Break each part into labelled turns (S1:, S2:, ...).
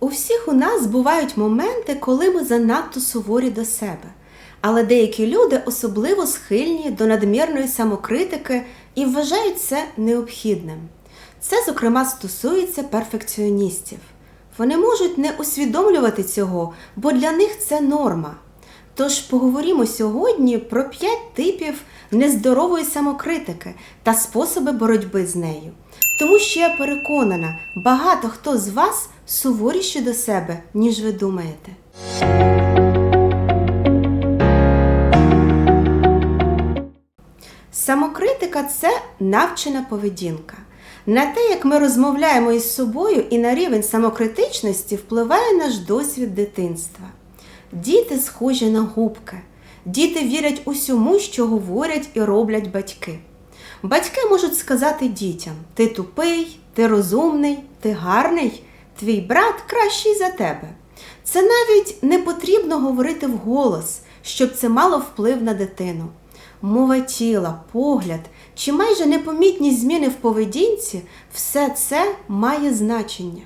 S1: У всіх у нас бувають моменти, коли ми занадто суворі до себе. Але деякі люди особливо схильні до надмірної самокритики і вважають це необхідним. Це, зокрема, стосується перфекціоністів. Вони можуть не усвідомлювати цього, бо для них це норма. Тож поговоримо сьогодні про п'ять типів нездорової самокритики та способи боротьби з нею. Тому що я переконана, багато хто з вас суворіші до себе, ніж ви думаєте. Самокритика це навчена поведінка. На те, як ми розмовляємо із собою і на рівень самокритичності впливає наш досвід дитинства. Діти схожі на губки. Діти вірять усьому, що говорять і роблять батьки. Батьки можуть сказати дітям: ти тупий, ти розумний, ти гарний, твій брат кращий за тебе. Це навіть не потрібно говорити вголос, щоб це мало вплив на дитину. Мова тіла, погляд чи майже непомітні зміни в поведінці все це має значення.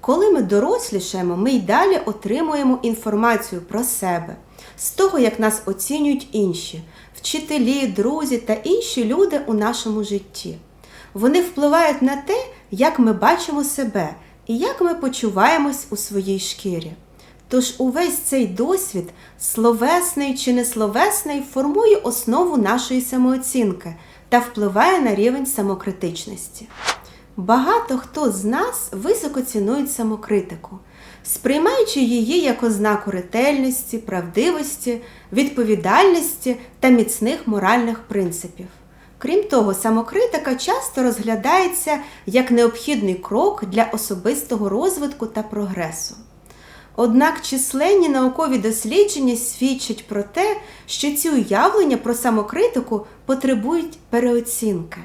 S1: Коли ми дорослішаємо, ми й далі отримуємо інформацію про себе, з того, як нас оцінюють інші, вчителі, друзі та інші люди у нашому житті. Вони впливають на те, як ми бачимо себе і як ми почуваємось у своїй шкірі. Тож увесь цей досвід, словесний чи несловесний, формує основу нашої самооцінки та впливає на рівень самокритичності. Багато хто з нас високо цінують самокритику, сприймаючи її як ознаку ретельності, правдивості, відповідальності та міцних моральних принципів. Крім того, самокритика часто розглядається як необхідний крок для особистого розвитку та прогресу. Однак численні наукові дослідження свідчать про те, що ці уявлення про самокритику потребують переоцінки.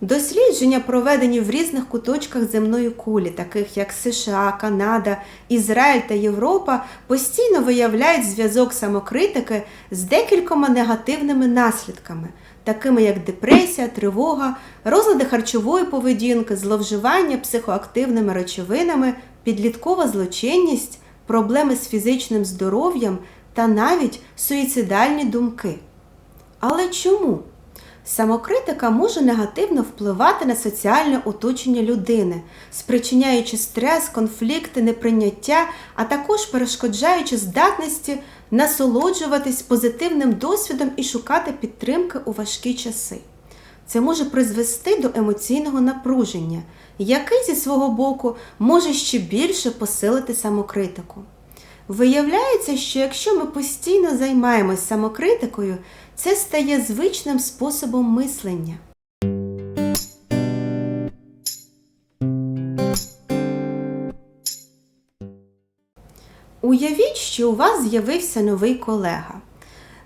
S1: Дослідження, проведені в різних куточках земної кулі, таких як США, Канада, Ізраїль та Європа, постійно виявляють зв'язок самокритики з декількома негативними наслідками, такими як депресія, тривога, розлади харчової поведінки, зловживання психоактивними речовинами, підліткова злочинність, проблеми з фізичним здоров'ям та навіть суїцидальні думки. Але чому? Самокритика може негативно впливати на соціальне оточення людини, спричиняючи стрес, конфлікти, неприйняття, а також перешкоджаючи здатності насолоджуватись позитивним досвідом і шукати підтримки у важкі часи. Це може призвести до емоційного напруження, який зі свого боку може ще більше посилити самокритику. Виявляється, що якщо ми постійно займаємось самокритикою, це стає звичним способом мислення. Уявіть, що у вас з'явився новий колега.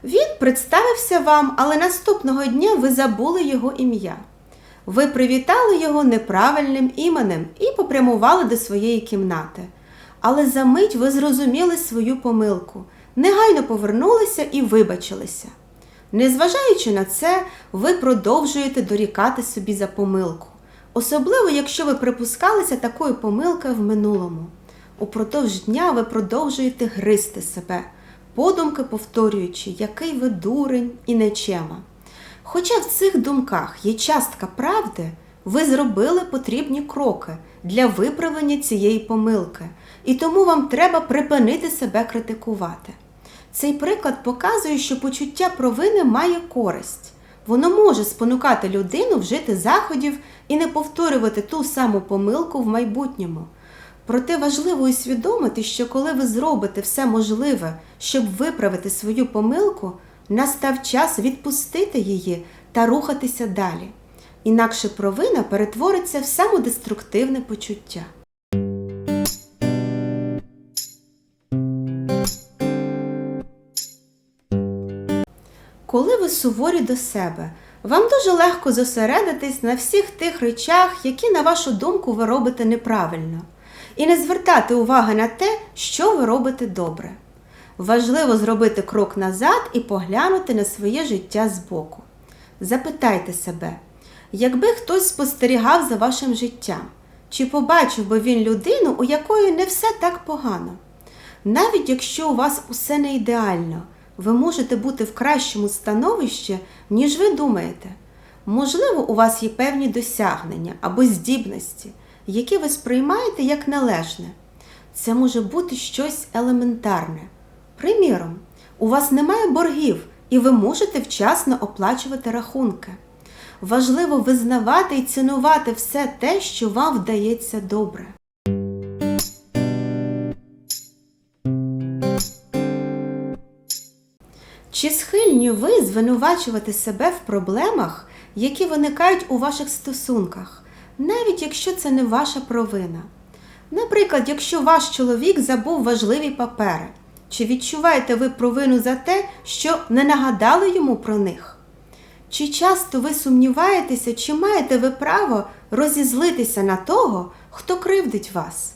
S1: Він представився вам, але наступного дня ви забули його ім'я. Ви привітали його неправильним іменем і попрямували до своєї кімнати. Але за мить ви зрозуміли свою помилку, негайно повернулися і вибачилися. Незважаючи на це, ви продовжуєте дорікати собі за помилку, особливо якщо ви припускалися такої помилки в минулому. Упродовж дня ви продовжуєте гризти себе, подумки повторюючи, який ви дурень і нечема. Хоча в цих думках є частка правди, ви зробили потрібні кроки для виправлення цієї помилки, і тому вам треба припинити себе критикувати. Цей приклад показує, що почуття провини має користь. Воно може спонукати людину вжити заходів і не повторювати ту саму помилку в майбутньому. Проте важливо усвідомити, що коли ви зробите все можливе, щоб виправити свою помилку, настав час відпустити її та рухатися далі. Інакше провина перетвориться в самодеструктивне почуття. Коли ви суворі до себе, вам дуже легко зосередитись на всіх тих речах, які, на вашу думку, ви робите неправильно, і не звертати уваги на те, що ви робите добре. Важливо зробити крок назад і поглянути на своє життя збоку. Запитайте себе, якби хтось спостерігав за вашим життям, Чи побачив би він людину, у якої не все так погано? Навіть якщо у вас усе не ідеально, ви можете бути в кращому становищі, ніж ви думаєте. Можливо, у вас є певні досягнення або здібності, які ви сприймаєте як належне. Це може бути щось елементарне. Приміром, у вас немає боргів, і ви можете вчасно оплачувати рахунки. Важливо визнавати і цінувати все те, що вам вдається добре. Чи схильні ви звинувачувати себе в проблемах, які виникають у ваших стосунках, навіть якщо це не ваша провина? Наприклад, якщо ваш чоловік забув важливі папери, чи відчуваєте ви провину за те, що не нагадали йому про них? Чи часто ви сумніваєтеся, чи маєте ви право розізлитися на того, хто кривдить вас?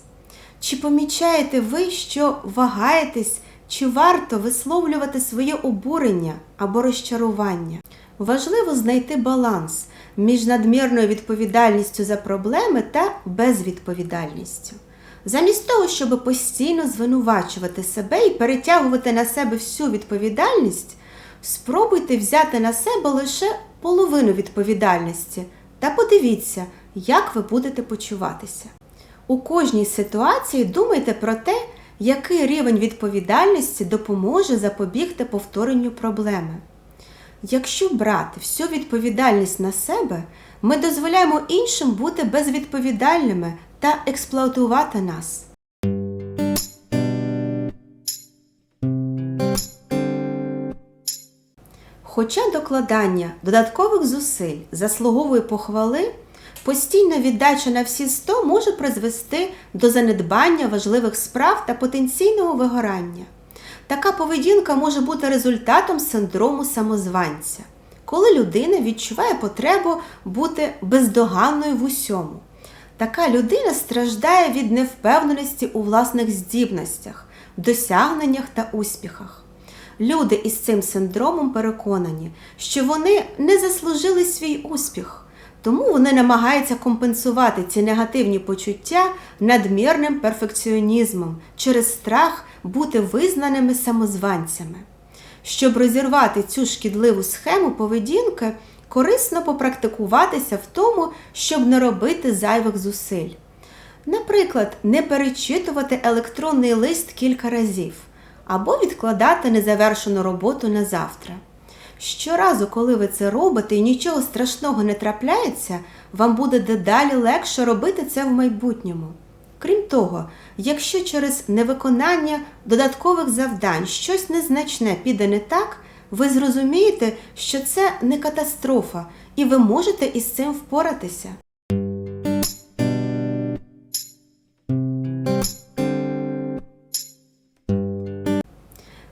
S1: Чи помічаєте ви, що вагаєтесь, чи варто висловлювати своє обурення або розчарування? Важливо знайти баланс між надмірною відповідальністю за проблеми та безвідповідальністю. Замість того, щоб постійно звинувачувати себе і перетягувати на себе всю відповідальність, спробуйте взяти на себе лише половину відповідальності та подивіться, як ви будете почуватися. У кожній ситуації думайте про те, який рівень відповідальності допоможе запобігти повторенню проблеми. Якщо брати всю відповідальність на себе, ми дозволяємо іншим бути безвідповідальними та експлуатувати нас. Хоча докладання додаткових зусиль заслуговує похвали, постійна віддача на всі 100 може призвести до занедбання важливих справ та потенційного вигорання. Така поведінка може бути результатом синдрому самозванця, коли людина відчуває потребу бути бездоганною в усьому. Така людина страждає від невпевненості у власних здібностях, досягненнях та успіхах. Люди із цим синдромом переконані, що вони не заслужили свій успіх, тому вони намагаються компенсувати ці негативні почуття надмірним перфекціонізмом через страх бути визнаними самозванцями. Щоб розірвати цю шкідливу схему поведінки, корисно попрактикуватися в тому, щоб не робити зайвих зусиль. Наприклад, не перечитувати електронний лист кілька разів або відкладати незавершену роботу на завтра. Щоразу, коли ви це робите і нічого страшного не трапляється, вам буде дедалі легше робити це в майбутньому. Крім того, якщо через невиконання додаткових завдань щось незначне піде не так, ви зрозумієте, що це не катастрофа, і ви можете із цим впоратися.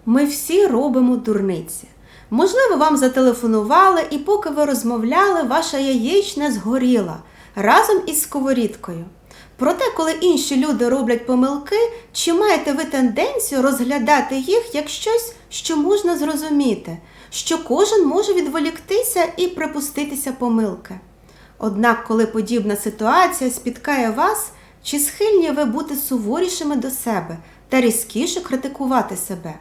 S1: Ми всі робимо дурниці. Можливо, вам зателефонували, і поки ви розмовляли, ваша яєчня згоріла разом із сковорідкою. Проте, коли інші люди роблять помилки, чи маєте ви тенденцію розглядати їх як щось, що можна зрозуміти, що кожен може відволіктися і припуститися помилки? Однак, коли подібна ситуація спіткає вас, чи схильні ви бути суворішими до себе та різкіше критикувати себе?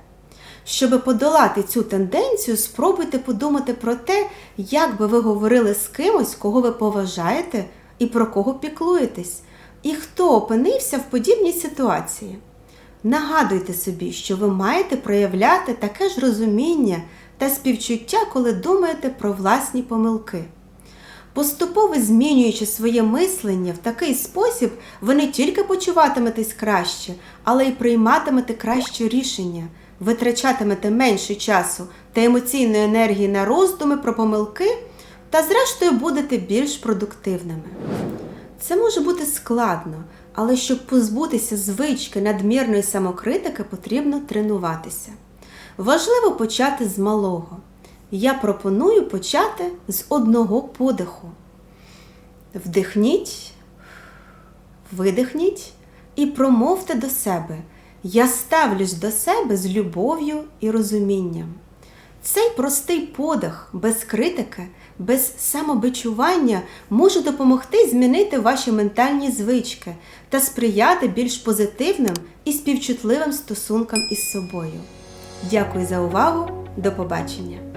S1: Щоб подолати цю тенденцію, спробуйте подумати про те, як би ви говорили з кимось, кого ви поважаєте і про кого піклуєтесь, і хто опинився в подібній ситуації. Нагадуйте собі, що ви маєте проявляти таке ж розуміння та співчуття, коли думаєте про власні помилки. Поступово змінюючи своє мислення в такий спосіб, ви не тільки почуватиметесь краще, але й прийматимете краще рішення витрачатимете менше часу та емоційної енергії на роздуми про помилки, та, зрештою, будете більш продуктивними. Це може бути складно, але щоб позбутися звички надмірної самокритики, потрібно тренуватися. Важливо почати з малого. Я пропоную почати з одного подиху. Вдихніть, видихніть і промовте до себе. Я ставлюсь до себе з любов'ю і розумінням. Цей простий подих без критики, без самобичування може допомогти змінити ваші ментальні звички та сприяти більш позитивним і співчутливим стосункам із собою. Дякую за увагу! До побачення!